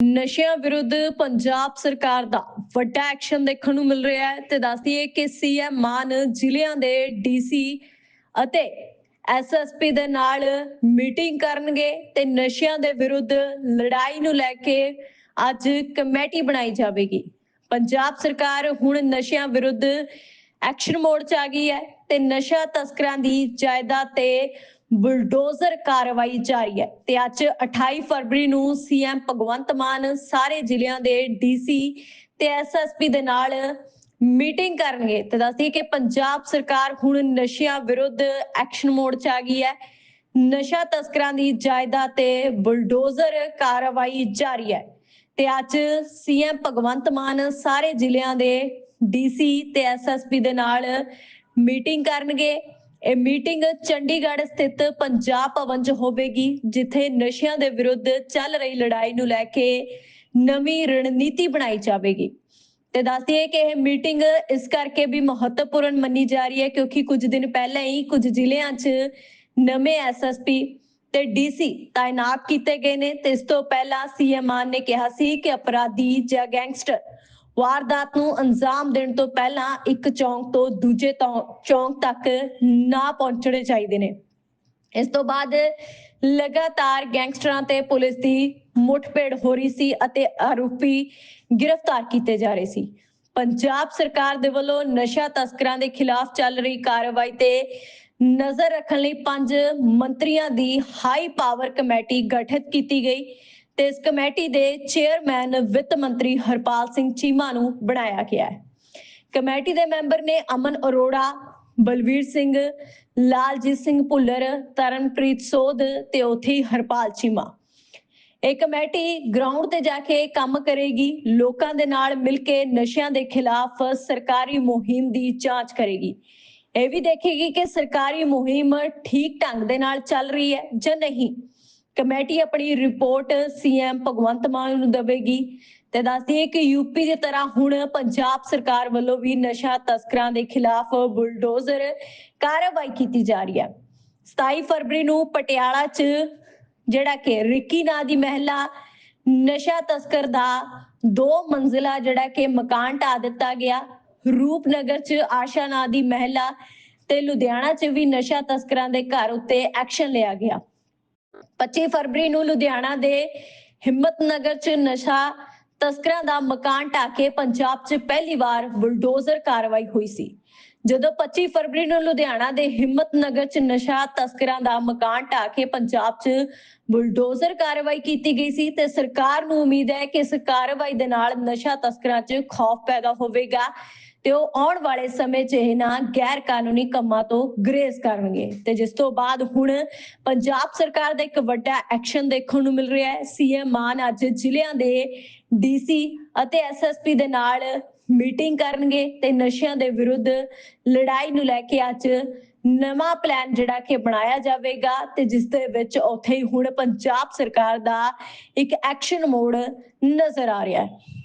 ਨਸ਼ਿਆਂ ਵਿਰੁੱਧ ਪੰਜਾਬ ਸਰਕਾਰ ਦਾ ਵੱਡਾ ਐਕਸ਼ਨ ਦੇਖਣ ਨੂੰ ਮਿਲ ਰਿਹਾ ਹੈ ਤੇ ਦੱਸਦੀਏ ਕਿ ਸੀਐਮ ਮਾਨ ਜ਼ਿਲ੍ਹਿਆਂ ਦੇ ਡੀਸੀ ਅਤੇ ਐਸਐਸਪੀ ਦੇ ਨਾਲ ਮੀਟਿੰਗ ਕਰਨਗੇ ਤੇ ਨਸ਼ਿਆਂ ਦੇ ਵਿਰੁੱਧ ਲੜਾਈ ਨੂੰ ਲੈ ਕੇ ਅੱਜ ਕਮੇਟੀ ਬਣਾਈ ਜਾਵੇਗੀ। ਪੰਜਾਬ ਸਰਕਾਰ ਹੁਣ ਨਸ਼ਿਆਂ ਵਿਰੁੱਧ ਐਕਸ਼ਨ ਮੋਡ 'ਚ ਆ ਗਈ ਹੈ ਤੇ ਨਸ਼ਾ ਤਸਕਰਾਂ ਦੀ ਜਾਇਦਾਦ ਤੇ ਬੁਲਡੋਜ਼ਰ ਕਾਰਵਾਈ ਜਾਰੀ ਹੈ ਤੇ ਅੱਜ 28 ਫਰਵਰੀ ਨੂੰ ਸੀਐਮ ਭਗਵੰਤ ਮਾਨ ਸਾਰੇ ਜ਼ਿਲ੍ਹਿਆਂ ਦੇ ਡੀਸੀ ਤੇ ਐਸਐਸਪੀ ਦੇ ਨਾਲ ਮੀਟਿੰਗ ਕਰਨਗੇ। ਤੇ ਦੱਸਦੀ ਕਿ ਪੰਜਾਬ ਸਰਕਾਰ ਹੁਣ ਨਸ਼ਿਆਂ ਵਿਰੁੱਧ ਐਕਸ਼ਨ ਮੋਡ 'ਚ ਆ ਗਈ ਹੈ। ਨਸ਼ਾ ਤਸਕਰਾਂ ਦੀ ਜਾਇਦਾਦ ਤੇ ਬੁਲਡੋਜ਼ਰ ਕਾਰਵਾਈ ਜਾਰੀ ਹੈ। ਤੇ ਅੱਜ ਸੀਐਮ ਭਗਵੰਤ ਮਾਨ ਸਾਰੇ ਜ਼ਿਲ੍ਹਿਆਂ ਦੇ ਡੀਸੀ ਤੇ ਐਸਐਸਪੀ ਦੇ ਨਾਲ ਮੀਟਿੰਗ ਕਰਨਗੇ। ਇਹ ਮੀਟਿੰਗ ਚੰਡੀਗੜ੍ਹ ਸਥਿਤ ਪੰਜਾਬ ਭਵਨ 'ਚ ਹੋਵੇਗੀ, ਜਿੱਥੇ ਨਸ਼ਿਆਂ ਦੇ ਵਿਰੁੱਧ ਚੱਲ ਰਹੀ ਲੜਾਈ ਨੂੰ ਲੈ ਕੇ ਨਵੀਂ ਰਣਨੀਤੀ ਬਣਾਈ ਜਾਵੇਗੀ। ਤੇ ਦੱਸਦੀ ਹੈ ਕਿ ਇਹ ਮੀਟਿੰਗ ਇਸ ਕਰਕੇ ਵੀ ਮਹੱਤਵਪੂਰਨ ਮੰਨੀ ਜਾ ਰਹੀ ਹੈ, ਕਿਉਂਕਿ ਕੁਝ ਦਿਨ ਪਹਿਲਾਂ ਹੀ ਕੁਝ ਜ਼ਿਲ੍ਹਿਆਂ 'ਚ ਨਵੇਂ ਐਸਐਸਪੀ ਤੇ ਡੀਸੀ ਤਾਇਨਾਤ ਕੀਤੇ ਗਏ ਨੇ। ਤੇ ਇਸ ਤੋਂ ਪਹਿਲਾਂ ਸੀਐਮ ਮਾਨ ਨੇ ਕਿਹਾ ਸੀ ਕਿ ਅਪਰਾਧੀ ਜਾਂ ਗੈਂਗਸਟਰ ਵਾਰਦਾਤ ਨੂੰ ਅੰਜਾਮ ਦੇਣ ਤੋਂ ਪਹਿਲਾਂ ਇੱਕ ਚੌਂਕ ਤੋਂ ਦੂਜੇ ਚੌਂਕ ਤੱਕ ਨਾ ਪਹੁੰਚਣੇ ਚਾਹੀਦੇ ਨੇ। ਇਸ ਤੋਂ ਬਾਅਦ ਲਗਾਤਾਰ ਗੈਂਗਸਟਰਾਂ ਤੇ ਪੁਲਿਸ ਦੀ ਮੁੱਠਭੇੜ ਹੋ ਰਹੀ ਸੀ ਅਤੇ ਆਰੋਪੀ ਗ੍ਰਿਫਤਾਰ ਕੀਤੇ ਜਾ ਰਹੇ ਸੀ। ਪੰਜਾਬ ਸਰਕਾਰ ਦੇ ਵੱਲੋਂ ਨਸ਼ਾ ਤਸਕਰਾਂ ਦੇ ਖਿਲਾਫ ਚੱਲ ਰਹੀ ਕਾਰਵਾਈ ਤੇ ਨਜ਼ਰ ਰੱਖਣ ਲਈ ਪੰਜ ਮੰਤਰੀਆਂ ਦੀ ਹਾਈ ਪਾਵਰ ਕਮੇਟੀ ਗਠਿਤ ਕੀਤੀ ਗਈ। ਤੇ ਇਸ ਕਮੇਟੀ ਦੇ ਚੇਅਰਮੈਨ ਵਿੱਤ ਮੰਤਰੀ ਹਰਪਾਲ ਸਿੰਘ ਚੀਮਾ ਨੂੰ ਬਣਾਇਆ ਗਿਆ ਹੈ। ਕਮੇਟੀ ਦੇ ਮੈਂਬਰ ਨੇ ਅਮਨ ਅਰੋੜਾ, ਬਲਵੀਰ ਸਿੰਘ, ਲਾਲਜੀਤ ਸਿੰਘ ਭੁੱਲਰ, ਤਰਨਪ੍ਰੀਤ ਸੋਧ ਤੇ ਉਥੇ ਹਰਪਾਲ ਚੀਮਾ। ਇਹ ਕਮੇਟੀ ਗਰਾਊਂਡ ਤੇ ਜਾ ਕੇ ਕੰਮ ਕਰੇਗੀ, ਲੋਕਾਂ ਦੇ ਨਾਲ ਮਿਲ ਕੇ ਨਸ਼ਿਆਂ ਦੇ ਖਿਲਾਫ ਸਰਕਾਰੀ ਮੁਹਿੰਮ ਦੀ ਜਾਂਚ ਕਰੇਗੀ। ਇਹ ਵੀ ਦੇਖੇਗੀ ਕਿ ਸਰਕਾਰੀ ਮੁਹਿੰਮ ਠੀਕ ਢੰਗ ਦੇ ਨਾਲ ਚੱਲ ਰਹੀ ਹੈ ਜਾਂ ਨਹੀਂ। ਕਮੇਟੀ ਆਪਣੀ ਰਿਪੋਰਟ ਸੀਐਮ ਭਗਵੰਤ ਮਾਨ ਨੂੰ ਦੇਵੇਗੀ ਤੇ ਦੱਸਦੀ ਹੈ ਕਿ ਯੂਪੀ ਦੀ ਤਰ੍ਹਾਂ ਹੁਣ ਪੰਜਾਬ ਸਰਕਾਰ ਵੱਲੋਂ ਵੀ ਨਸ਼ਾ ਤਸਕਰਾਂ ਦੇ ਖਿਲਾਫ ਬੁਲਡੋਜ਼ਰ ਕਾਰਵਾਈ ਕੀਤੀ ਜਾ ਰਹੀ ਹੈ। 27 ਫਰਵਰੀ ਨੂੰ ਪਟਿਆਲਾ 'ਚ ਜਿਹੜਾ ਕਿ ਰਿੱਕੀ ਨਾਂ ਦੀ ਮਹਿਲਾ ਨਸ਼ਾ ਤਸਕਰ ਦਾ ਦੋ ਮੰਜ਼ਿਲਾ ਜਿਹੜਾ ਕਿ ਮਕਾਨ ਢਾ ਦਿੱਤਾ ਗਿਆ। ਰੂਪਨਗਰ 'ਚ ਆਸ਼ਾ ਨਾਂ ਦੀ ਮਹਿਲਾ ਤੇ ਲੁਧਿਆਣਾ 'ਚ ਵੀ ਨਸ਼ਾ ਤਸਕਰਾਂ ਦੇ ਘਰ ਉੱਤੇ ਐਕਸ਼ਨ ਲਿਆ ਗਿਆ। 25 ਫਰਵਰੀ ਨੂੰ ਲੁਧਿਆਣਾ ਦੇ ਹਿੰਮਤ ਨਗਰ 'ਚ ਨਸ਼ਾ ਤਸਕਰਾਂ ਦਾ ਮਕਾਨ ਢਾ ਪੰਜਾਬ 'ਚ ਪਹਿਲੀ ਵਾਰ ਬੁਲਡੋਜ਼ਰ ਕਾਰਵਾਈ ਹੋਈ ਸੀ। ਜਦੋਂ 25 ਫਰਵਰੀ ਨੂੰ ਲੁਧਿਆਣਾ ਦੇ ਹਿੰਮਤ ਨਗਰ 'ਚ ਨਸ਼ਾ ਤਸਕਰਾਂ ਦਾ ਮਕਾਨ ਢਾ ਕੇ ਪੰਜਾਬ 'ਚ ਬੁਲਡੋਜ਼ਰ ਕਾਰਵਾਈ ਕੀਤੀ ਗਈ ਸੀ ਤੇ ਸਰਕਾਰ ਨੂੰ ਉਮੀਦ ਹੈ ਕਿ ਇਸ ਕਾਰਵਾਈ ਦੇ ਨਾਲ ਨਸ਼ਾ ਤਸਕਰਾਂ 'ਚ ਖੌਫ ਪੈਦਾ ਹੋਵੇਗਾ। ਤੇ ਉਹ ਆਉਣ ਵਾਲੇ ਸਮੇਂ 'ਚ ਇਹਨਾਂ ਗੈਰ ਕਾਨੂੰਨੀ ਕੰਮਾਂ ਤੋਂ ਗਰੇਜ਼ ਕਰਨਗੇ। ਤੇ ਜਿਸ ਤੋਂ ਬਾਅਦ ਹੁਣ ਪੰਜਾਬ ਸਰਕਾਰ ਦਾ ਇੱਕ ਵੱਡਾ ਐਕਸ਼ਨ ਦੇਖਣ ਨੂੰ ਮਿਲ ਰਿਹਾ ਹੈ। ਸੀਐਮ ਮਾਨ ਅੱਜ ਜ਼ਿਲ੍ਹਿਆਂ ਦੇ ਡੀਸੀ ਅਤੇ ਐਸਐਸਪੀ ਦੇ ਨਾਲ ਮੀਟਿੰਗ ਕਰਨਗੇ ਤੇ ਨਸ਼ਿਆਂ ਦੇ ਵਿਰੁੱਧ ਲੜਾਈ ਨੂੰ ਲੈ ਕੇ ਅੱਜ ਨਵਾਂ ਪਲਾਨ ਜਿਹੜਾ ਕਿ ਬਣਾਇਆ ਜਾਵੇਗਾ ਤੇ ਜਿਸ ਦੇ ਵਿੱਚ ਉੱਥੇ ਹੀ ਹੁਣ ਪੰਜਾਬ ਸਰਕਾਰ ਦਾ ਇੱਕ ਐਕਸ਼ਨ ਮੋਡ ਨਜ਼ਰ ਆ ਰਿਹਾ ਹੈ।